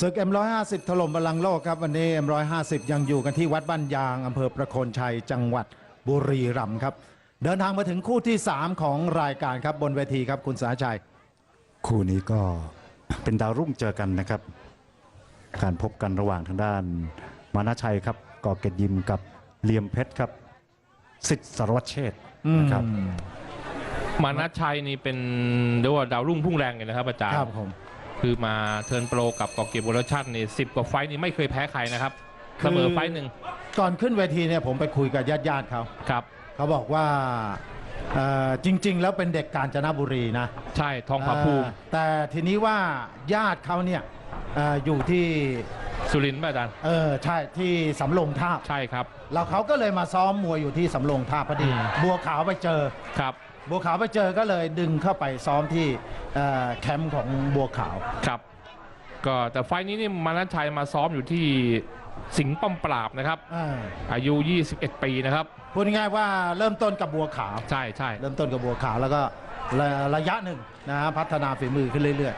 ศึก M150 ถล่มบอลลังก์โลกครับ วันนี้ M150 ยังอยู่กันที่วัดบ้านยางอำเภอประโคนชัยจังหวัดบุรีรัมย์ครับ เดินทางมาถึงคู่ที่ 3 ของรายการครับบนเวทีครับคุณสาชัย คู่นี้ก็เป็นดาวรุ่งเจอกันนะครับ การพบกันระหว่างทางด้าน มานาชัยครับก่อเกยรตยิมกับเหลียมเพชรครับสิทธิ์สารวัตรเชษฐ์นะครับ มานัชชัยนี่เป็นเรียกว่าดาวรุ่งพุ่งแรงเลยนะครับอาจารย์ ครับผม คือมาเทิร์นโปรกับกอเกียรติโปรดักชั่นนี่สิบกว่าไฟต์นี่ไม่เคยแพ้ใครนะครับคือเสมอไฟต์หนึ่งก่อนขึ้นเวทีเนี่ยผมไปคุยกับญาติญาติๆเขาครับเขาเขาบอกว่าเอ่อจริง ๆ แล้วเป็นเด็กกาญจนบุรีนะใช่ทองผาภูมิเอ่อแต่ทีนี้ว่าญาติเขาเนี่ยเอ่ออยู่ที่สุรินทร์ป่ะอาจารย์เออใช่ที่สำโรงท่าบใช่ครับ แล้วเขาก็เลยมาซ้อมมวยอยู่ที่สำโรงท่าพอดี อืม บัวขาวไปเจอ ครับ บัวขาวไปเจอก็เลยดึงเข้าไปซ้อมที่เอ่อแคมป์ของบัวขาว ครับ ก็แต่ไฟต์นี้นี่มานัชชัยมาซ้อมอยู่ที่สิงห์ป้อมปราบนะครับ อ่าอายุ 21 ปีนะครับ พูดง่ายๆว่าเริ่มต้นกับบัวขาว ใช่ใช่เริ่มต้นกับบัวขาวแล้วก็ระระยะหนึ่งนะฮะพัฒนาฝีมือขึ้นเรื่อย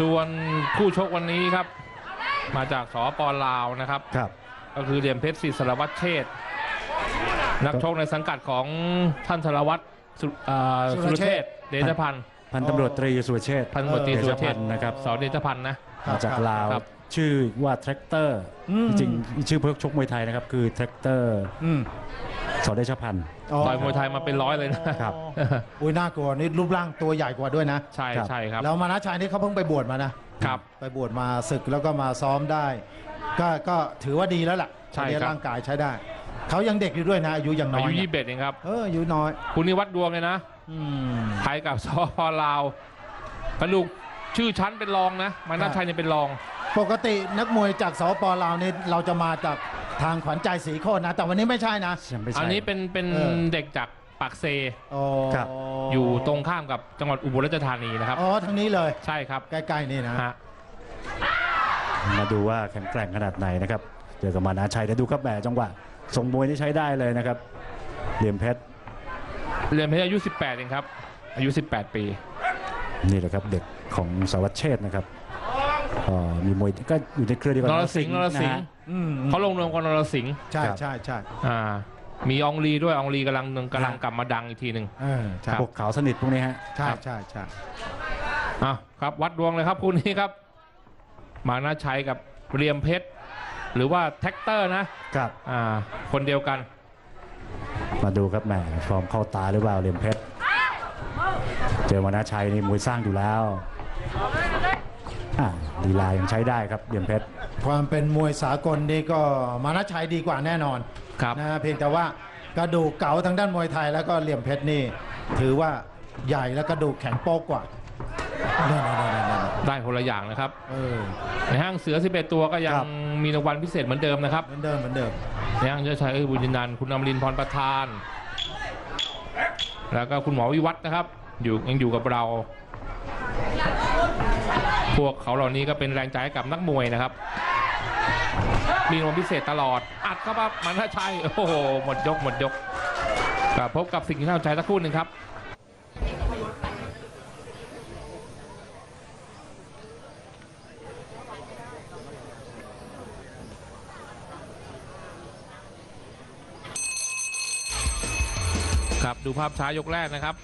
ส่วนคู่ชกวันนี้ครับ มาจากสปลาวนะครับครับ ก็คือเหลี่ยมเพชรศิษย์สารวัตรเชษฐ์ นักชกในสังกัดของท่านสารวัตรสุอ่าสุรเชษฐ์เดชพันธ์พันตำรวจตรีสุรเชษฐ์พันตำรวจตรีสุรเชษฐ์เดชพันธ์นะครับสอเดชพันธ์นะๆมาจากลาวครับชื่อว่าแทรกเตอร์อืมจริงๆชื่อเพื่อชกมวยไทยนะครับคือแทรกเตอร์อืมสอเดชพันธ์ต่อยมวยไทยมาเป็นร้อยเลยนะครับอุ้ยน่ากลัวนี่รูปร่างตัวใหญ่กว่าด้วยนะ ใช่ครับใช่ครับแล้วมานะชัยนี่เขาเพิ่งไปบวชมานะครับ ไปบวชมาศึกแล้วก็มาซ้อมได้ ก็ก็ถือว่าดีแล้วล่ะใช่ตอนนี้ครับร่างกายใช้ได้ เขายังเด็กอยู่ด้วยนะ อายุยังน้อาอยยุนะยี่สิบเอ็ดเองครับ เอออายุน้อย คุณนี่วัดดวงเลยนะ อืม ไทยกับสปลาวกระดูกชื่อชั้นเป็นรองนะ มานาชัยเนี่ยเป็นรอง ปกตินักมวยจากสปลาวนี่เราจะมาจากทางขวัญใจสีโคตรนะ แต่วันนี้ไม่ใช่นะยังไม่อัใช่นนี้เป็นเป็นเออ เด็กจากปากเซ อ๋อครับ อยู่ตรงข้ามกับจังหวัดอุบลราชธานีนะครับ อ๋อทางนี้เลย ใช่ครับใกล้ๆนี่นะ ฮะ มาดูว่าแข็งแกร่งขนาดไหนนะครับ เจอกับมานาชัยแต่ดูครับแหมจังหวะ ทรงมวยนี่ใช้ได้เลยนะครับ เหลี่ยมเพชรเรียนเพชรอายุ 18เองครับ อายุ 18 ปี นี่แหละครับเด็กของสารวัตรเชษฐ์นะครับก็มีมวยก็อยู่ในเครือเดียวกันนรสิงห์นรสิงห์นะฮะ อืมเขาลงรวมกันนรสิงห์ใช่ครับ ใช่ใช่อ่า มีอองลีด้วยอองลีกำลังกำลังกลับมาดังอีกทีหนึ่ง เออใช่ครับพวกขาวสนิทพวกนี้ฮะ ใช่ครับ ใช่ใช่อะครับ วัดดวงเลยครับคู่นี้ครับ มานาชัยกับเรียมเพชร หรือว่าแท็กเตอร์นะครับอ่าคนเดียวกัน มาดูครับแหมฟอร์มเข้าตาหรือเปล่าเหลี่ยมเพชร เจอมานาชัยนี่มวยสร้างอยู่แล้วอ่าลีลายังใช้ได้ครับเหลี่ยมเพชร ความเป็นมวยสากลนี่ก็มานะชัยดีกว่าแน่นอนครับนะฮะเพียงแต่ว่ากระดูกเก๋าทางด้านมวยไทยแล้วก็เหลี่ยมเพชรนี่ ถือว่าใหญ่และกระดูกแข็งโป๊กกว่านั่นๆๆ ได้คนละอย่างนะครับๆเออในห้างเสือ 11 ตัวก็ยังมีรางวัลพิเศษเหมือนเดิมนะครับ เหมือนเดิมเหมือนเดิมในห้างเชื้อชัยเอ้ยบุญยนันท์คุณอมรินทร์พรประธาน แล้วก็คุณหมอวิวัฒน์นะครับ อยู่ยังอยู่กับเรา พวกเขาเหล่านี้ก็เป็นแรงใจให้กับนักมวยนะครับ มีรางวัลพิเศษตลอด อัดเข้ามามันถ้าชัยโอ้โหหมดยกหมดยกกลับพบกับสิ่งที่น่าสนใจสักครู่หนึ่งครับ ครับดูภาพช้ายกแรกนะครับ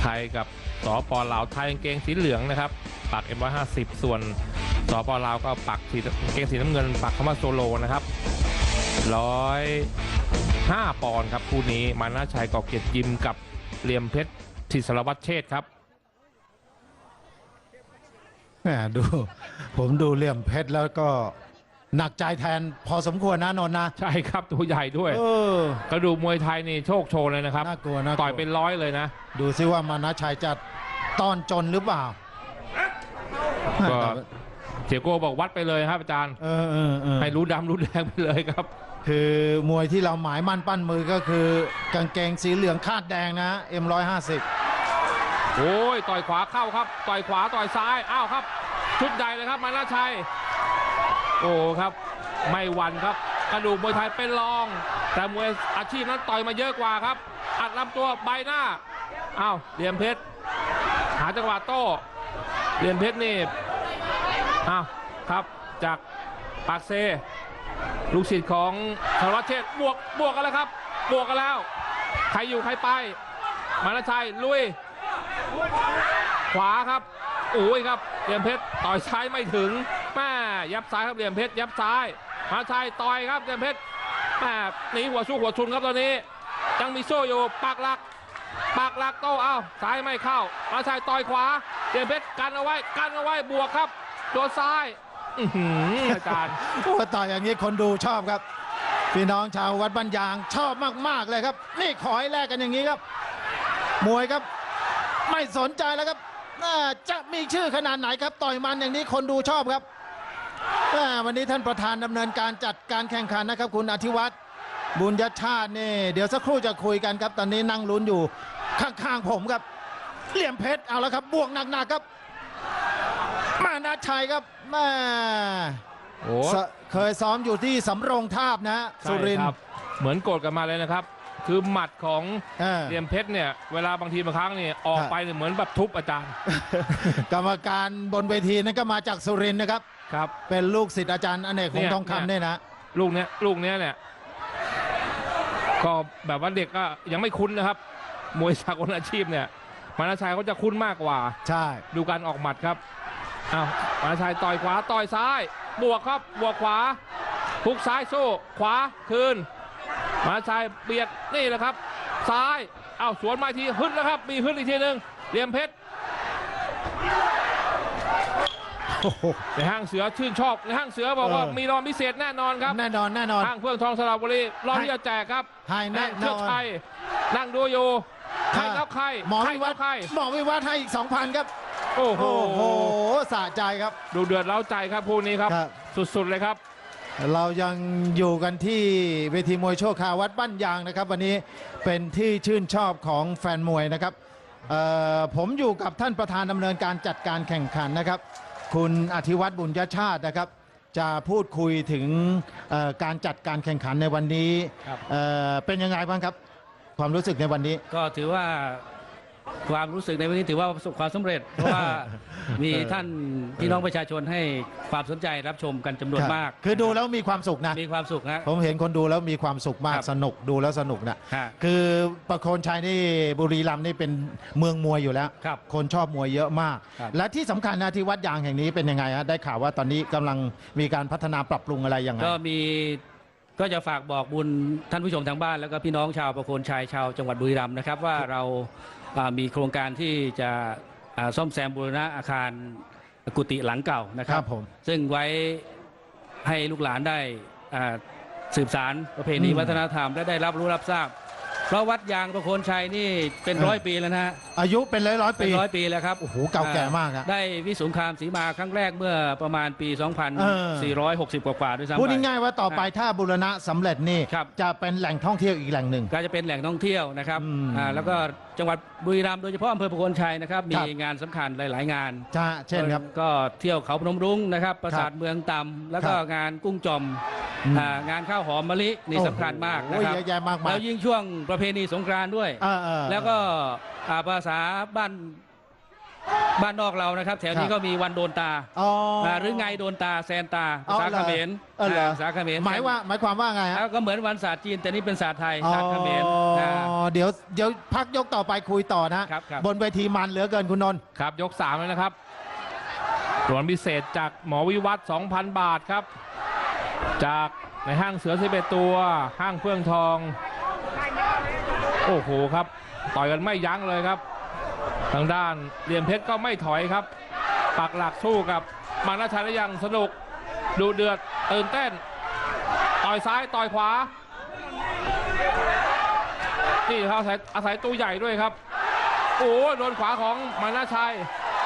ไทยกับสปลาวไทยกางเกงสีเหลืองนะครับ ปัก M150 ส่วนสปลาวก็ปักสีกางเกงสีน้ำเงิน ปักคำว่าโซโลนะครับร้อยห้าปอนด์ครับคู่นี้มานาชัยกอกเกียรติยิมกับเหลี่ยมเพชรทิสรวัตรเชษครับดูผมดูเหลี่ยมเพชรแล้วก็ หนักใจแทนพอสมควรนะนนท์นะ ใช่ครับตัวใหญ่ด้วยเออกระดูกมวยไทยนี่โชคโชนเลยนะครับน่ากลัวน่ากลัวต่อยเป็นร้อยเลยนะ ดูซิว่ามานะชัยจะต้อนจนหรือเปล่าก็เสียโก้บอกวัดไปเลยครับอาจารย์เออเออเออให้รู้ดำรู้แดงไปเลยครับ คือมวยที่เราหมายมั่นปั้นมือก็คือกางเกงสีเหลืองคาดแดงนะ M150 โอ้ยต่อยขวาเข้าครับ ต่อยขวาต่อยซ้ายอ้าวครับ ชุดใหญ่เลยครับมานาชัย โอ้ครับ ไม่หวันครับ กระดูกมวยไทยเป็นรอง แต่มวยอาชีพนั้นต่อยมาเยอะกว่าครับ อัดลำตัวใบหน้าอ้าวเหลี่ยมเพชร หาจังหวะโต้เหลี่ยมเพชรนี่อ้าวครับจากปากเซ ลูกศิษย์ของสารวัตรเชษบวกบวกกันแล้วครับบวกกันแล้ว ใครอยู่ใครไป มานาชัยลุย ขวาครับโอ้ยครับเหลี่ยมเพชรต่อยซ้ายไม่ถึง ยับซ้ายครับเหลี่ยมเพชรยับซ้ายมานาชัยต่อยครับเหลี่ยมเพชรแม่หนีหัวสู้หัวชุนครับตอนนี้ยังมีโซ่อยู่ปากหลักปากหลักโต้เอ้าซ้ายไม่เข้ามานาชัยต่อยขวาเหลี่ยมเพชรกันเอาไว้กันเอาไว้บวกครับโดนซ้ายอาจารย์โอ้ต่อยอย่างนี้คนดูชอบครับ พี่น้องชาววัดบ้านยางชอบมากๆเลยครับ นี่ขอให้แลกกันอย่างนี้ครับมวยครับ ไม่สนใจแล้วครับจะมีชื่อขนาดไหนครับ ต่อยมันอย่างนี้คนดูชอบครับ วันนี้ท่านประธานดำเนินการจัดการแข่งขันนะครับ คุณอธิวัตรบุญยชาตินี่เดี๋ยวสักครู่จะคุยกันครับ ตอนนี้นั่งลุ้นอยู่ข้างๆผมครับเหลี่ยมเพชรเอาแล้วครับ บวกหนักๆครับ มานาชัยครับแม่โอ้สเคยซ้อมอยู่ที่สำโรงทาบนะฮะสุรินทใช่ร์ครับเหมือนโกรธกันมาเลยนะครับ คือหมัดของเออเหลี่ยมเพชรเนี่ยเวลาบางทีบางครั้งเนี่ยออกครับไปเนี่ยเหมือนแบบทุบอาจารย์กรรมการบนเวทีนั้นก็มาจากสุรินทร์นะครับ ครับ เป็นลูกศิษย์อาจารย์อเนกคเนี่งยทองคำเนี่ยนะ ลูกเนี้ยลูกเนี้ยเนี่ยก็แบบว่าเด็กก็ยังไม่คุ้นนะครับ มวยสากลอาชีพเนี่ยมานาชัยเขาจะคุ้นมากกว่า ใช่ ดูการออกหมัดครับอ้าวมานาชัยต่อยขวาต่อยซ้าย บวกครับบวกขวาพุกซ้ายสู้ขวาคืน มานาชัยเบียดนี่แหละครับ ซ้ายอ้าวสวนมาอีกทีฮึดแล้วครับ มีฮึดอีกทีหนึ่งเหลี่ยมเพชรโอ้โหในห้างเสือชื่นชอบในห้างเสือบอกว่าเออมีรางวัลพิเศษแน่นอนครับแน่นอนแน่นอนห้างเฟื่องทองสระบุรีรอบที่จะแจกครับให้แน่นอนเชือกชัยนั่งดูอยู่ใครครับใครหมอใครวิควัรัฒบใครหมอวิวัฒให้อีก2,000ครับโอ้โหโอ้โหสะใจครับ ดูเดือดเล้าใจครับคู่นี้ครับครับสุดๆเลยครับ เรายังอยู่กันที่เวทีมวยโชคคาวัดบ้านยางนะครับ วันนี้เป็นที่ชื่นชอบของแฟนมวยนะครับเอ่อผมอยู่กับท่านประธานดำเนินการจัดการแข่งขันนะครับ คุณอธิวัตรบุญญชาตินะครับ จะพูดคุยถึงเอ่อการจัดการแข่งขันในวันนี้ครับเอ่อเป็นยังไงบ้างครับ ความรู้สึกในวันนี้ ก็ถือว่า ความรู้สึกในวันนี้ถือว่าประสบความสำเร็จ เพราะว่ามีท่านพี่น้องประชาชนให้ความสนใจรับชมกันจำนวนมาก คือดูแล้วมีความสุขนะ มีความสุขฮะ ผมเห็นคนดูแล้วมีความสุขมากครับสนุกดูแล้วสนุกนะฮะคือประโคนชัยนี่บุรีรัมย์นี่เป็นเมืองมวยอยู่แล้ว ครับคนชอบมวยเยอะมาก ครับ และที่สำคัญนะที่วัดยางแห่งนี้เป็นยังไงฮะได้ข่าวว่าตอนนี้กำลังมีการพัฒนาปรับปรุงอะไรยังไง ก็มี ก็จะฝากบอกบุญท่านผู้ชมทางบ้าน แล้วก็พี่น้องชาวประโคนชัยชาวจังหวัดบุรีรัมย์นะครับ ว่าเราอ่ามีโครงการที่จะอ่าซ่อมแซมบูรณะอาคารกุฏิหลังเก่านะคครัรับบผมซึ่งไว้ให้ลูกหลานได้อ่าสืบสารประเพณีอืมวัฒนธรรมและได้รับรู้รับทราบ เพราะวัดยางประโคนชัยนี่เป็นเออร้อยปีแล้วนะฮะอายุเป็นร้อยร้อยเป็ปีนร้อยปีแล้วครับโอ้โหเก่าแก่มากอะได้วิสงครามศรีมาครั้งแรกเมื่อประมาณปี 2460 กว่าๆด้วยซ้ำพูดไป ง่ายๆว่าต่อไปถ้าบูรณะสำเร็จนี่ครับ จะเป็นแหล่งท่องเที่ยวอีกแหล่งหนึ่ง ก็จะเป็นแหล่งท่องเที่ยวนะครับอืมอ่าแล้วก็จังหวัดบุรีรัมย์โดยเฉพาะอำเภอประโคนชัยนะครับคมีรับ งานสำคัญหลาย ๆ งาน จ้าเช่นครับ ก็เที่ยวเขาพนมรุ้งนะครับปราสาทเมืองต่ำแล้วก็ครับงานกุ้งจอม อืมอ่างานข้าวหอมมะลินี่สำคัญมากนะโอ้ยครับเยอะแยะมากมาย แล้วยิ่งช่วงประเพณีสงกรานต์ด้วย เออเออ แล้วก็อ่าภาษาบ้านบ้านนอกเรานะครับ แถวนี้ครับ ก็มีวันโดนตาอ๋ออ่าหรือไงโดนตาแซนตาอ๋อภาษาเหรอเขมรเออเหรอภาษาเขมรหมายว่าหมายความว่าไงฮะ แล้วก็เหมือนวันศาสตร์จีน แต่นี่เป็นศาสตร์ไทยศาสตร์เขมรอ๋นะอเดี๋ยวเดี๋ยวพักยกต่อไปคุยต่อนะครับครับบนเวทีมันเหลือเกินคุณนนท์ครับยก3แล้วนะครับรางวัลพิเศษจากหมอวิวัฒน์2,000 บาทครับ จากในห้างเสือ11ตัว ห้างเฟื่องทอง โอ้โหครับ ต่อยกันไม่ยั้งเลยครับ ทางด้านเหลี่ยมเพชรก็ไม่ถอยครับ ปักหลักสู้กับมานาชัยและยังสนุก ดูเดือดตื่นเต้น ต่อยซ้ายต่อยขวา นี่ครับอาศัยอาศัยตัวใหญ่ด้วยครับ โอ้โดนขวาของมานาชัย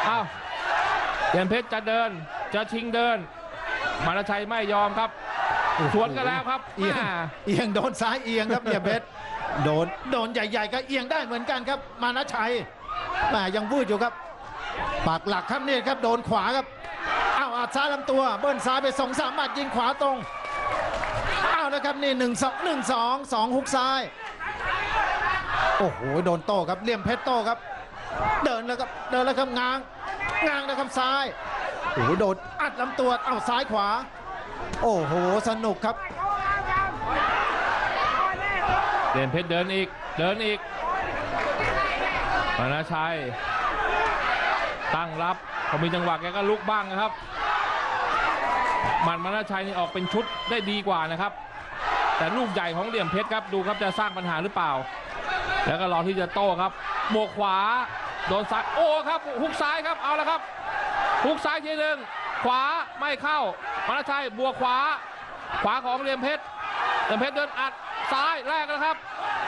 อ้าวเหลี่ยมเพชรจะเดินจะชิงเดิน มานาชัยไม่ยอมครับ สวนกันแล้วครับเอียงแม่เอียงโดนซ้ายเอียงครับเนี่ยเพชรโดนโดนใหญ่ๆก็เอียงได้เหมือนกันครับ มานะชัยแหมายังวืดอยู่ครับ ปากหลักครับเนี่ยครับ โดนขวาครับอ้าวอัดซ้ายลำตัว เบิ้ลซ้ายไปสองสามหมัดยิงขวาตรงอ้าวนะครับนี่หนึ่งสองหนึ่งสองสองฮุกซ้าย โอ้โหโดนโต้ครับเหลี่ยมเพชรโต้ครับ เดินแล้วครับเดินแล้วครับง้างง้างนะครับซ้ายโอ้โหโดดอัดลำตัวเอ้าซ้ายขวา โอ้โห สนุกครับ เด่นเพชรเดินอีก เดินอีกมานาชัย ตั้งรับพอมีจังหวะแกก็ลุกบ้างนะครับหมันมานาชัยนี่ออกเป็นชุดได้ดีกว่านะครับ แต่ลูกใหญ่ของเหลี่ยมเพชรครับดูครับจะสร้างปัญหาหรือเปล่า แล้วก็รอที่จะโต้ครับบวกขวาโดนซ้ายโอ้ครับฮุกซ้ายครับเอาละครับฮุกซ้ายทีหนึ่งขวาไม่เข้า มานาชัยบวกขวา ขวาของเหลี่ยมเพชรเหลี่ยมเพชรเดินอัดซ้ายแรกนะครับ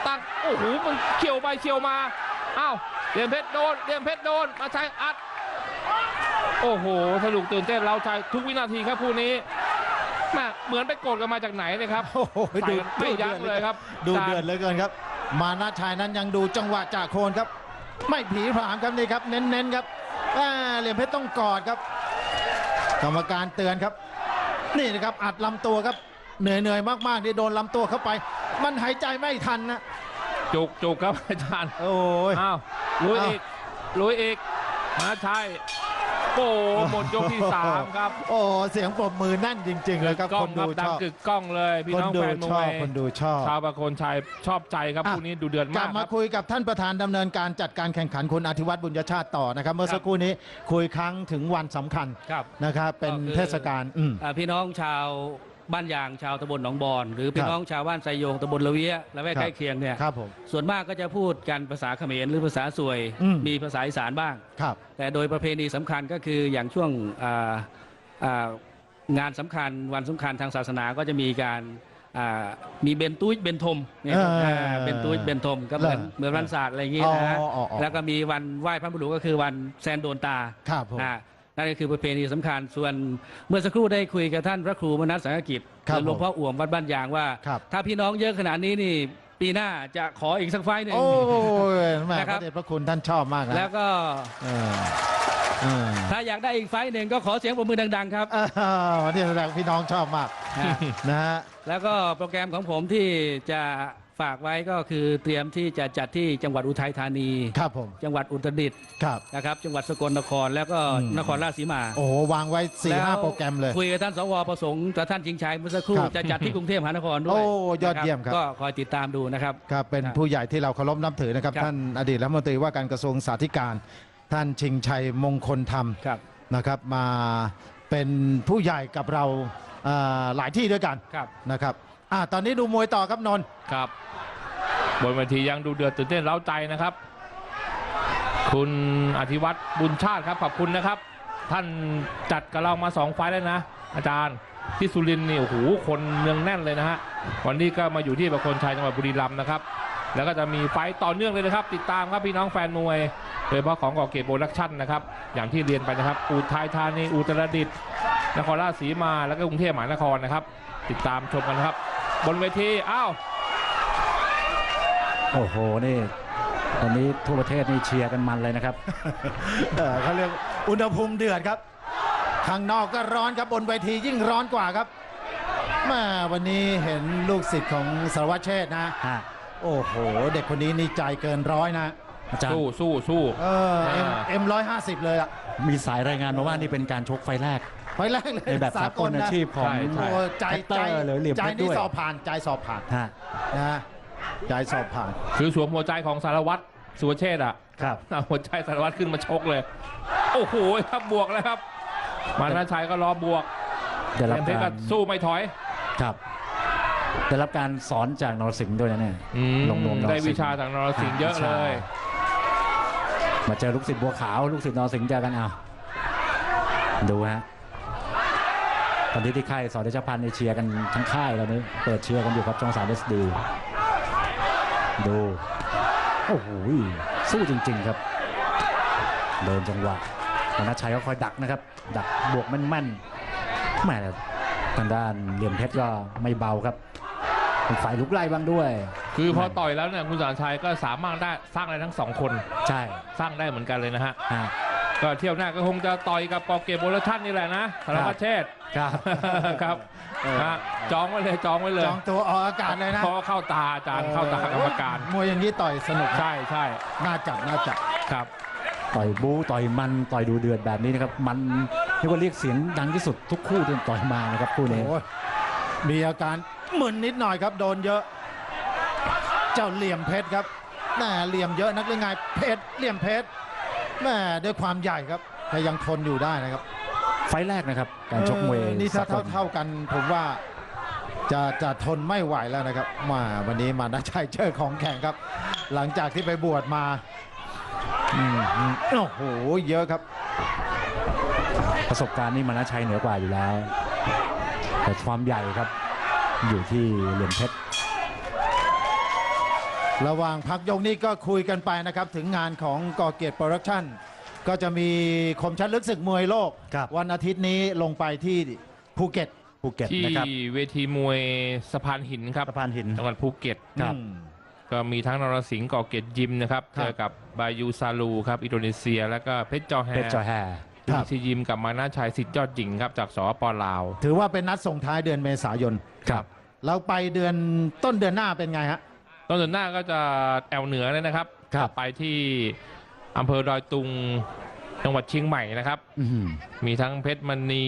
ตั้งโอ้โหมันเขี่ยวไปเขี่ยวมาอ้าวเหลี่ยมเพชรโดนเหลี่ยมเพชรโดนมาชัยอัด โอ้โหสนุกตื่นเต้นเราใจทุกวินาทีครับคู่นี้แม่เหมือนไปกดกันมาจากไหนเลยครับโอ้โหใส่ดูกันไม่ยั้งเลยครับดูจานเดือดเหลือเกินครับ มานาชัยนั้นยังดูจังหวะจากโคนครับ ไม่ผีผามครับนี่ครับ เน้นๆครับแม่เหลี่ยมเพชรต้องกอดครับ กรรมการเตือนครับ นี่นะครับอัดลำตัวครับเหนื่อยๆมากๆนี่โดนลำตัวเข้าไป มันหายใจไม่ทันนะจุกจุกครับอาจารย์โอ้ยอ้าวลุยอ้าวอีกลุยอีกมาชัย โอ้โหหมดยกที่สามครับ โอ้เสียงปรบมือแน่นจริง ๆ เลยครับกล้อคงนครัดูบดัชงอบกึกกล้องเลยพี่คนน้องดูแฟนมชอวบยคนดูชอบชาวประโคนชัยชอบใจครับอะคู่นี้ดูเดือดกมาลักบคมารับคุยกับท่านประธานดำเนินการจัดการแข่งขันคุณอธิวัตรบุญญชาติต่อนะครับ เมื่อสักครู่นี้คุยครั้งถึงวันสำคัญครับนะครับเป็นก็คือเทศกาลอืมอ่าพี่น้องชาว บ้านยางชาวตำบลหนองบอนหรือพี่ครับน้องชาวบ้านไซโยงตำบลละเวียและแวกครับใกล้เคียงเนี่ยครับผมส่วนมากก็จะพูดกันภาษาเขมรหรือภาษาสวยอืมมีภาษาอีสานบ้างครับแต่โดยประเพณีสำคัญก็คืออย่างช่วงอ่าอ่างานสำคัญวันสำคัญทางศาสนาก็จะมีการอ่ามีเบนตุ้ยเบนทมเนี่ยเอออ่าเบนตุ้ยเบนทมก็เหมือนเหรอเหมือนวันศาสตร์อะไรอย่างงี้นะฮะอ๋ออ๋ออ๋อแล้วก็มีวันไหว้พระบุรุษก็คือวันแซนโดนตาครับผมอ่า นั่นก็คือประเพณีสำคัญส่วนเมื่อสักครู่ได้คุยกับท่านพระครูมนัสสังฆกิจครับหรือหลวงพ่ออ่วมวัดบ้านยางว่า ครับ ถ้าพี่น้องเยอะขนาดนี้นี่ปีหน้าจะขออีกสักไฟล์หนึ่ง โอ้ยแหม่นะพครับระเดชพระคุณท่านชอบมากนะแล้วก็เออเออถ้าอยากได้อีกไฟล์หนึ่งก็ขอเสียงปรบมือดังๆครับ อ้าววันนี้แสดงพี่น้องชอบมากนะนะฮะ แล้วก็โปรแกรมของผมที่จะ ฝากไว้ก็คือเตรียมที่จะจัดที่จังหวัดอุทัยธานี ครับผม จังหวัดอุตรดิตถ์ครับ นะครับ จังหวัดสกลนครแล้วก็อืมนครราชสีมาโอ้โหวางไว้4ี่ห้าแล้วโปรแกรมเลย คุยกับท่านสวประสงค์กับท่านชิงชัยเมื่อสักครู่ครับจะจัดที่กรุงเทพมหานครด้วยโอ้ยอดเยี่ยมครับ ก็คอยติดตามดูนะครับ ครับ เป็นครับผู้ใหญ่ที่เราเคารพนับถือนะครับ ครับ ท่านอดีตรัฐมนตรีว่าการกระทรวงสาธการ ท่านชิงชัยมงคลธรรม ครับ นะครับ มาเป็นผู้ใหญ่กับเราอ่าหลายที่ด้วยกันครับ นะครับ อะตอนนี้ดูมวยต่อครับนนท์ครับบนเวทียังดูเดือดตื่นเต้นเร้าใจนะครับ คุณอธิวัตรบุญชาติครับขอบคุณนะครับ ท่านจัดกับเรามาสองไฟล์แล้วนะ อาจารย์ที่สุรินทร์นี่โอ้โหคนเนืองแน่นเลยนะฮะวันนี้ก็มาอยู่ที่ประคนชัยจังหวัดบุรีรัมย์นะครับ แล้วก็จะมีไฟต่อเนื่องเลยนะครับ ติดตามครับพี่น้องแฟนมวยโดยเฉพาะของกอเกตโปรดักชั่นนะครับ อย่างที่เรียนไปนะครับอุทัยธานีอุตรดิตถ์นครราชสีมาแล้วก็กรุงเทพมหานครนะครับ ติดตามชมกันครับ บนเวทีอ้าวโอ้โหนี่ตอนนี้ทั่วประเทศนี่เชียร์กันมันเลยนะครับ เออเขาเรียกอุณหภูมิเดือดครับ ข้างนอกก็ร้อนครับบนเวทียิ่งร้อนกว่าครับแมาวันนี้เห็นลูกศิษย์ของสารวัตรเชษฐ์นะ ฮะโอ้โห เด็กคนนี้นี่ใจเกินร้อยนะ อาจารย์สู้สู้สู้เออเอ็มอ่าเอ็มร้อยห้าสิบเลยอะมีสายรายงานมาว่านี่เป็นการชกไฟแรก ไฟแรกเลยในแบบสากลอานะชีพของใช่ใช่โอ้ใจแท็กเตใจอร์หรือเหลี่ยมใจเพชรนี่ด้วย สอบผ่านใจสอบผ่านฮะนะใจสอบผ่าน คือสวมหัวใจของสารวัตรสุวเชษฐ์อะครับ เอาหัวใจสารวัตรขึ้นมาชกเลย โอ้โหครับบวกแล้วครับ มานาชัยก็รอบวกได้รับเต็มที่กาก็รสู้ไม่ถอยครับได้รับการสอนจากนรสิงห์ด้วยนะเนี่ยอืมลงนวมนรสิงห์ได้วิชาจากนรสิงห์เยอะเลยมาเจอลูกศิษย์บัวขาว ลูกศิษย์นรสิงห์เจอกันเอาดูฮะ ตอนนี้ที่ค่ายสอนเดชพันธ์ในเชียร์กันทั้งค่ายแล้วนี้เปิดเชียร์กันอยู่ครับช่องสามเอสดีดูโอ้โหสู้จริง ๆ ครับเดินจังหวะธนชัยก็คอยดักนะครับ ดักบวกแม่นๆแม่ทางด้านเหลี่ยมเพชรก็ไม่เบาครับเป็นฝ่ายลุกไล่บ้างด้วย คือพอต่อยแล้วเนี่ยคุณสารชัยก็สามารถได้สร้างได้ทั้งสองคน ใช่ สร้างได้เหมือนกันเลยนะฮะฮะ ก็เที่ยวหน้าก็คงจะต่อยกับปอเกตโบรชั่นนี่แหละนะสารวัตรเชษฐ์ครับ ครับเออฮะจองไว้เลยจองไว้เลยจองตัวออกอากาศเลยนะพอเข้าตาอาจารย์เข้าตากรรมการมวยอย่างนี้ต่อยสนุกนะใช่ใช่น่าจัดน่าจัดครับต่อยบู๊ต่อยมันต่อยดูเดือดแบบนี้นะครับ มันเรียกว่าเรียกเสียงดังที่สุดทุกคู่ที่ต่อยมานะครับคู่นี้โอ้ยมีอาการมึนนิดหน่อยครับ โดนเยอะ เจ้าเหลี่ยมเพชรครับแหม่เหลี่ยมเยอะนักหรือไงเพชรเหลี่ยมเพชร แหม่ด้วยความใหญ่ครับแต่ยังทนอยู่ได้นะครับไฟล์แรกนะครับ การชกมวยเออนี่ถ้าสากเท่าลเท่ากันผมว่าจะจะทนไม่ไหวแล้วนะครับมาวันนี้มานาชัยเจอของแข่งครับ หลังจากที่ไปบวชมาอืมอืมโอ้โหเยอะครับ ประสบการณ์นี่มานาชัยเหนือกว่าอยู่แล้ว แต่ความใหญ่ครับอยู่ที่เหลี่ยมเพชร ระหว่างพักยกนี้ก็คุยกันไปนะครับ ถึงงานของกอเกียรติโปรดักชั่น ก็จะมีคมชัดลึกศึกมวยโลก ครับ วันอาทิตย์นี้ลงไปที่ภูเก็ต ภูเก็ตที่นะครับเวทีมวยสะพานหินครับสะพานหิน จังหวัดภูเก็ตครับ อืม ก็มีทั้งนรสิงห์ก่อเกียรติยิมนะครับครับ เจอกับบายูซาลูครับอินโดนีเซีย แล้วก็เพชรจอแฮเพชรจอแฮครับ ซียิมกับมานาชัยสิทธิ์ยอดหญิงครับจากสปปลาว ถือว่าเป็นนัดส่งท้ายเดือนเมษายน ครับ เราไปเดือนต้นเดือนหน้าเป็นไงฮะ ต้นเดือนหน้าก็จะแอวเหนือเลยนะครับครับไปที่อำเภอดอยตุงจังหวัดเชียงใหม่นะครับอื้อหือมีทั้งเพชรมณี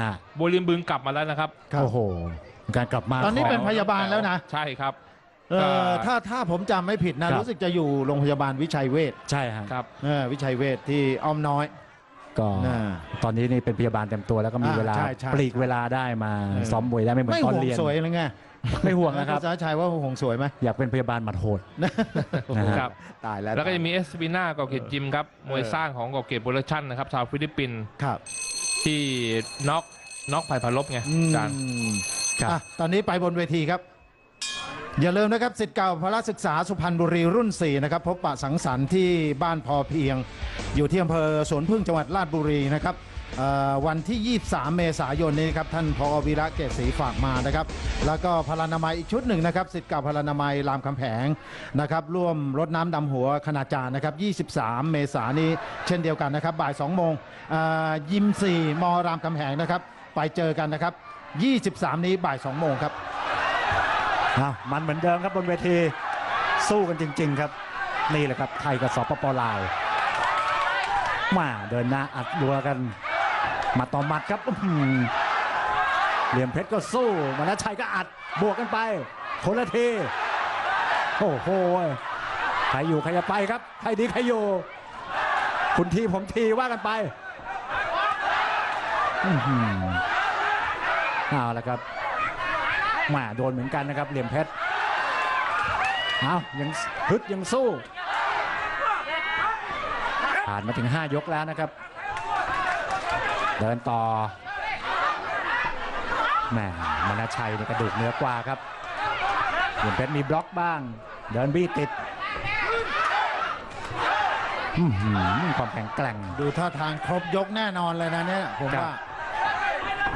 อะบัวลิมบึงกลับมาแล้วนะครับครับโอ้โหการกลับมาตอนนี้ ขงเป็นพยาบาลแล้วนะ ใช่ครับ เออถ้าถ้าผมจำไม่ผิดนะครับรู้สึกจะอยู่โรงพยาบาลวิชัยเวชใช่ฮะครับ เออวิชัยเวชที่อ้อมน้อย ก็น่าตอนนี้นี่เป็นพยาบาลเต็มตัวแล้วก็มีอ่าเวลาใช่ใช่ปลีกเวลาได้มาเออซ้อมมวยได้ไม่เหมือไม่นตอนห่วงเรียน สวยเลยไง ไม่ห่วงนะครับณสาชัยว่าห่วงสวยไหมอยากเป็นพยาบาลหมัดโหดนะฮะครับ ตายแล้วแล้วก็จะมีเอสปิน่าก่อเกียรติยิมครับ มวยสร้างของก่อเกียรติโปรดักชั่นนะครับ ชาวฟิลิปปินส์ครับที่น็อกน็อกไผ่พะลบไงอืมอาจารย์ครับอะตอนนี้ไปบนเวทีครับ อย่าลืมนะครับสิทธิ์เก่าพระศึกษาสุพรรณบุรีรุ่น 4 นะครับ พบปะสังสรรค์ที่บ้านพอเพียง อยู่ที่อำเภอสวนพึ่งจังหวัดราชบุรีนะครับเอ่อ วันที่ 23 เมษายนนี้ครับท่านพอวีระเกศศรีฝากมานะครับ แล้วก็พลานามัยอีกชุดหนึ่งนะครับสิทธิ์เก่าพลานามัยรามคำแผงนะครับร่วมรดน้ำดำหัวคณาจารย์นะครับ 23 เมษายนนี้เช่นเดียวกันนะครับ บ่าย 2 โมงยิม 4 มรามคำแหงนะครับ ไปเจอกันนะครับ 23 นี้บ่าย 2 โมงครับมันเหมือนเดิมครับบนเวทีสู้กันจริง ๆ ครับ นี่แหละครับไทยกับสปปลาวมาเดินหน้าอัดรัวกัน มัดต่อหมัดครับเหลี่ยมเพชรก็สู้มานาชัยก็อัดบวกกันไปคนละทีโอ้โหใครอยู่ใครจะไปครับใครดีใครอยู่ คุณทีผมทีว่ากันไปอือหือเอาละครับมาโดนเหมือนกันนะครับเหลี่ยมเพชรเอายังฮึดยังสู้ผ่านมาถึง 5 ยกแล้วนะครับ เดินต่อแหมมนาชัยในกระดูกเหนือกว่าครับเหลี่ยมเพชรมีบล็อกบ้าง เดินบี้ติดอื้อหือความแข็งแกร่ง ดูท่าทางครบยกแน่นอนเลยนะเนี่ยผมครับว่า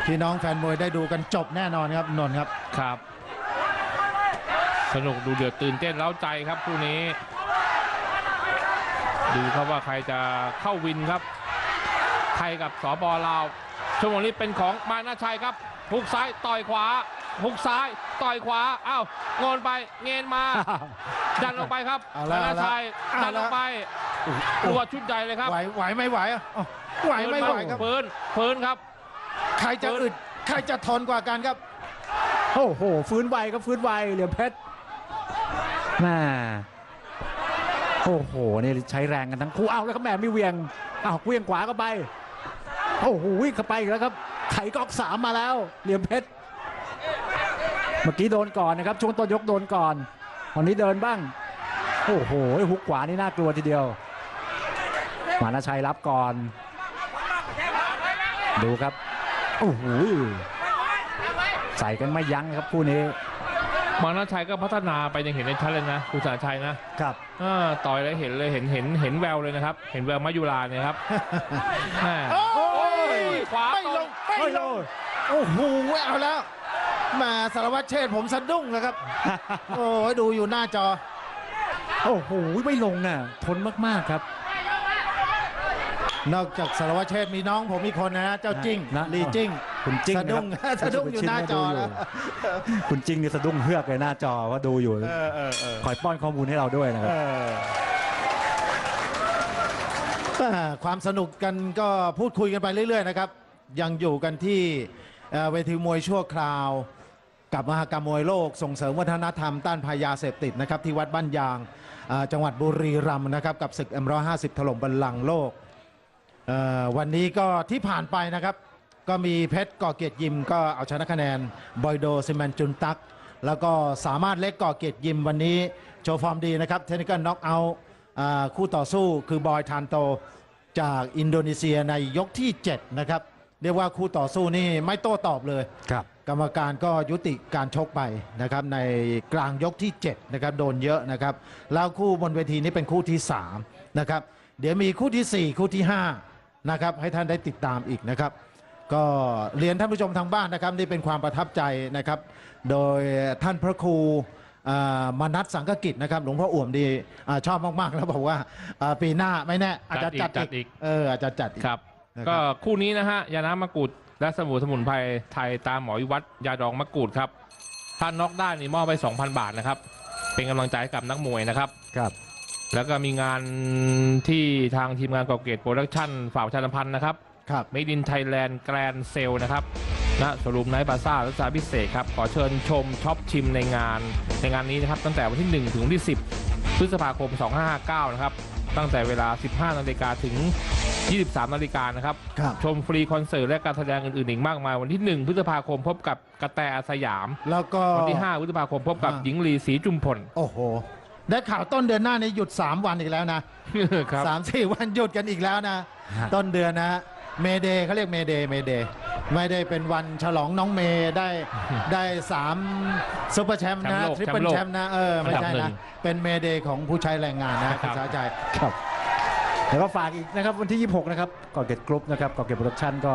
พี่น้องแฟนมวยได้ดูกันจบแน่นอนครับนนท์ครับครับ สนุกดูเดือดตื่นเต้นเล้าใจครับคู่นี้ ดูครับว่าใครจะเข้าวินครับไทยกับสปลาวชั่วโมงนี้เป็นของมานาชัยครับหุกซ้ายต่อยขวาหุกซ้ายต่อยขวาอ้าวงอนไปเงินมา ดันลงไปครับเอาละมานาชัยเอาละดันลงไปตัวชุดใหญ่เลยครับไหวไหวไม่ไหวอะอ้าวไหวไม่ไหวครับเฟิร์นเฟิร์นครับ ใครจะอึดใครจะทนกว่ากันครับโอ้โหฟื้นไวครับฟื้นไวเหลี่ยมเพชรแม่โอ้โหนี่ใช้แรงกันทั้งคู่เอาแล้วครับแหม่มีเหวียงเอาเหวียงขวาเข้าไป โอ้โหวิ่งเข้าไปอีกแล้วครับไถก๊อกสามมาแล้ว เหลี่ยมเพชร เมื่อกี้โดนก่อนนะครับ ช่วงต้นยกโดนก่อนตอนนี้เดินบ้าง โอ้โหหุกขวานี่น่ากลัวทีเดียว มานาชัยรับก่อน ดูครับ โอ้โหใส่กันไม่ยั้งครับคู่นี้มานาชัยก็พัฒนาไปยังเห็นในชัดเลยนะคุณสาชัยนะครับเออต่อยแล้วเห็นเลยเห็นเห็นเห็นแววเลยนะครับ เห็นแววมายุราเนี่ยครับแม่โอ้ยขวา ไม่ลงไม่ลงโอ้โหเอาแล้วแมาสารวัตรเชษฐ์ผมสะดุ้งแล้วครับ โอ้ยดูอยู่หน้าจอ โอ้โหไม่ลงอะทนมากๆครับ นอกจากสารวัตรเชษฐ์มีน้องผมอีกคนนะฮะเจ้าจิ้งนะ ลีจิ้งคุณจิ้งสะดุ้งนะครับสะดุ้งอยู่หน้าจอแล้วคุณจิ้งนี่สะดุ้งเฮือกเลยหน้าจอว่าดูอยู่ เออเออเออคอยป้อนข้อมูลให้เราด้วยนะครับเอออ่าความสนุกกันก็พูดคุยกันไปเรื่อย ๆ นะครับ ยังอยู่กันที่เวทีมวยชั่วคราว กับมหกรรมมวยโลกส่งเสริมวัฒนธรรมต้านภัยาเสพติดนะครับที่วัดบ้านยางจังหวัดบุรีรัมย์นะครับกับศึก M150 ถล่มบัลลังก์โลก วันนี้ก็ที่ผ่านไปนะครับ ก็มีเพชรก่อเกียรติยิมก็เอาชนะคะแนนบอยโดซิแมนจุนตัก แล้วก็สามารถเล็กก่อเกียรติยิมวันนี้โชว์ฟอร์มดีนะครับเทคนิคน็อกเอาคู่ต่อสู้คือบอยทานโตจากอินโดนีเซียในยกที่ 7 นะครับ เรียกว่าคู่ต่อสู้นี่ไม่โต้ตอบเลย ครับ กรรมการก็ยุติการชกไปนะครับในกลางยกที่7นะครับโดนเยอะนะครับแล้วคู่บนเวทีนี้เป็นคู่ที่3นะครับเดี๋ยวมีคู่ทีสี่4 คู่ที่5นะครับให้ท่านได้ติดตามอีกนะครับ ก็เรียนท่านผู้ชมทางบ้านนะครับนี่เป็นความประทับใจนะครับ โดยท่านพระครูอ่ามานัทสังกกิจนะครับหลวงพ่ออ่วมดีอาชอบมากๆแล้วบอกว่าอ่าปีหน้าไม่แน่อาจจะจัดจัดอีอีกกเอออาจจะจัดอีก ครับ นะครับก็คู่นี้นะฮะยาน้ำมะกรูดและสมุนสมุนไพรไทยตามหมอวิวัฒน์ยาดองมะกรูดครับถ้าน็อกได้นี่มอบไป 2,000 บาทนะครับ เป็นกำลังใจให้กับนักมวยนะครับ ครับแล้วก็มีงานที่ทางทีมงานกอบเกตโปรดักชั่นฝ่ายประชาสัมพันธ์นะครับ ครับเมดินไทยแลนด์แกรนเซลนะครับณสรุมไนท์บาซ่ารักษาพิเศษครับ ขอเชิญชมช็อปชิมในงาน ในงานนี้นะครับ ตั้งแต่วันที่ 1 ถึงวันที่ 10 พฤษภาคม 2559 นะครับ ตั้งแต่เวลา 15 นาฬิกาถึง 23 นาฬิกานะครับ ครับ ชมฟรีคอนเสิร์ตและการแสดงอื่นๆอีกมากมาย วันที่ 1 พฤษภาคมพบกับกระแตอาสยาม แล้วก็ วันที่ 5 พฤษภาคมพบกับอ่า หญิงลีศรีจุมพล โอ้โห ได้ข่าวต้นเดือนหน้านี้หยุด 3 วันอีกแล้วนะครับ สามสี่วันหยุดกันอีกแล้วนะ ฮะ ต้นเดือนนะ เมเดย์เขาเรียกเมเดย์เมเดย์ไม่ได้เป็นวันฉลองน้องเมย์ได้ได้สามซุปเปอร์แชมป์นะแชมป์โลกทริปเปิลแชแชมมป์ป์โลกนะเออไม่ใช่อันดับหนึ่นะ งเป็นเมเดย์ของผู้ใช้แรงงานนะครัคุบ ณสาใจครับ แล้วก็ฝากอีกนะครับวันที่ 26 นะครับกอเกตกรุ๊ปนะครับกอเกตโปรดักชั่นก็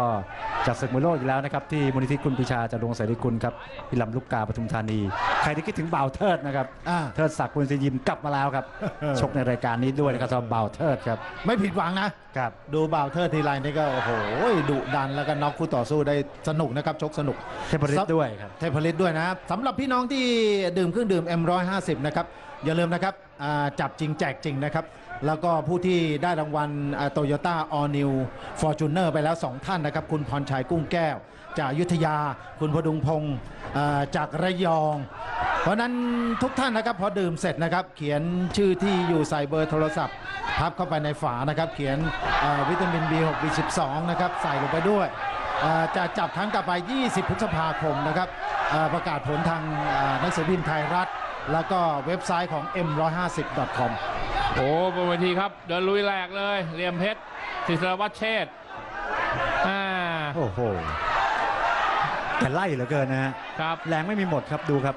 จัดศึกมวยโลกอีกแล้วนะครับที่มูลนิธิคุณปิชาจารงค์เสรีกุลครับที่ลำลูกกาปทุมธานี ใครที่คิดถึงบ่าวเทิดนะครับอ่า เทิดศักดิ์คุณศรียิมกลับมาแล้วครับชกในรายการนี้ด้วยนะครับสำหรับบ่าวเทิดครับไม่ผิดหวังนะ ครับ ดูบ่าวเทิดทีไรนี่ก็โอ้โหดุดันแล้วก็น็อกคู่ต่อสู้ได้สนุกนะครับ ชกสนุกเทพฤทธิ์ด้วยครับ เทพฤทธิ์ด้วยนะสำหรับพี่น้องที่ดื่มเครื่องดื่ม M150 นะครับ อย่าลืมนะครับอ่าจับจริงแจกจริงนะครับ แล้วก็ผู้ที่ได้รางวัลโตโยต้าออนิวฟอร์จูเนอร์ไปแล้ว 2 ท่านนะครับ คุณพรชัยกุ้งแก้ว จากอยุธยา คุณพดุงพงศ์จากระยอง เพราะนั้นทุกท่านนะครับพอดื่มเสร็จนะครับ เขียนชื่อที่อยู่ใส่เบอร์โทรศัพท์พับเข้าไปในฝานะครับ เขียนวิตามิน B6 B12 นะครับใส่ลงไปด้วยจะจับครั้งต่อไป 20 พฤษภาคมนะครับประกาศผลทางหนังสือพิมพ์ไทยรัฐ แล้วก็เว็บไซต์ของ m150.com โอ้บนเวทีครับ เดินลุยแหลกเลยเหลี่ยมเพชรศิษรวัชเชษฐ์อ่าโอ้โหแต่ไล่เหลือเกินนะฮะครับแรงไม่มีหมดครับดูครับ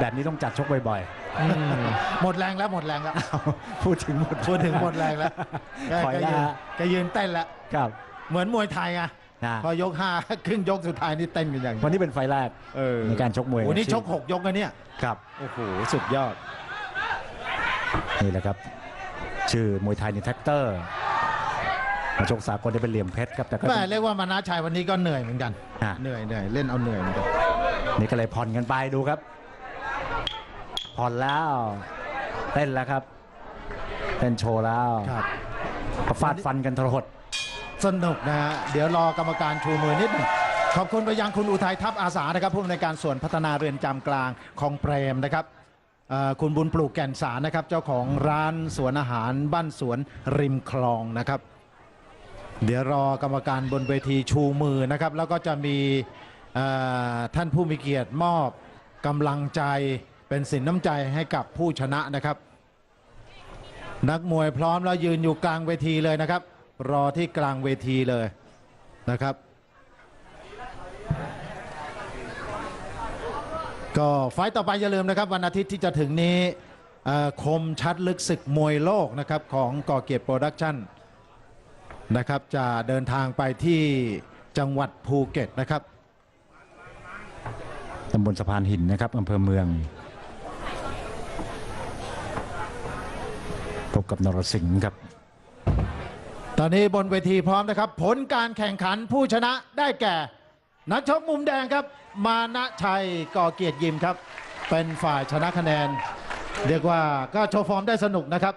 แบบนี้ต้องจัดชกบ่อยอืมหมดแรงแล้วหมดแรงแล้วๆพูดถึงหมดพูดถึงหมดแรงแล้วแกถอยแกแล้ยืนวแกยืนเต้นแล้วครับ เหมือนมวยไทยไงนะพอยก5ครึ่งยกสุดท้ายนี่เต้นกันอย่างวันนี้เป็นไฟล์แรกเออในการชกมวยวันนี้ชก6ยกกันเนี่ยครับโอ้โหสุดยอด นี่แหละครับ ชื่อมวยไทยในแท็กเตอร์มาชกสากลได้เป็นเหลี่ยมเพชรครับแต่ก็แม่เรียกว่ามานาชัยวันนี้ก็เหนื่อยเหมือนกันอะเหนื่อยเหนื่อยเล่นเอาเหนื่อยเหมือนกันนี่ก็เลยผ่อนกันไปดูครับ ผ่อนแล้วเต้นแล้วครับเต้นโชว์แล้วครับก็ฟาดฟันกันทรหดสนุกนะฮะเดี๋ยวรอกรรมการชูมือนิดหนึ่งขอบคุณไปยังคุณอุทัยทัพอาสานะครับผู้อำนวยการส่วนพัฒนาเรือนจำกลางของเปรมนะครับเอ่อ คุณบุญปลูกแก่นสารนะครับ เจ้าของร้านสวนอาหารบ้านสวนริมคลองนะครับ เดี๋ยวรอกรรมการบนเวทีชูมือนะครับ แล้วก็จะมีท่านผู้มีเกียรติมอบกำลังใจเป็นสินน้ำใจให้กับผู้ชนะนะครับ นักมวยพร้อมแล้วยืนอยู่กลางเวทีเลยนะครับ รอที่กลางเวทีเลยนะครับ ก็ไฟต์ต่อไปอย่าลืมนะครับ วันอาทิตย์ที่จะถึงนี้เอ่อคมชัดลึกศึกมวยโลกนะครับ ของก่อเกียรติโปรดักชั่นนะครับ จะเดินทางไปที่จังหวัดภูเก็ตนะครับ ตำบลสะพานหินนะครับอำเภอเมือง พบกับนรสิงห์ครับ ตอนนี้บนเวทีพร้อมนะครับ ผลการแข่งขันผู้ชนะได้แก่ นักชกมุมแดงครับ มานะชัยก่อเกียรติยิมครับ เป็นฝ่ายชนะคะแนน เรียกว่าก็โชว์ฟอร์มได้สนุกนะครับ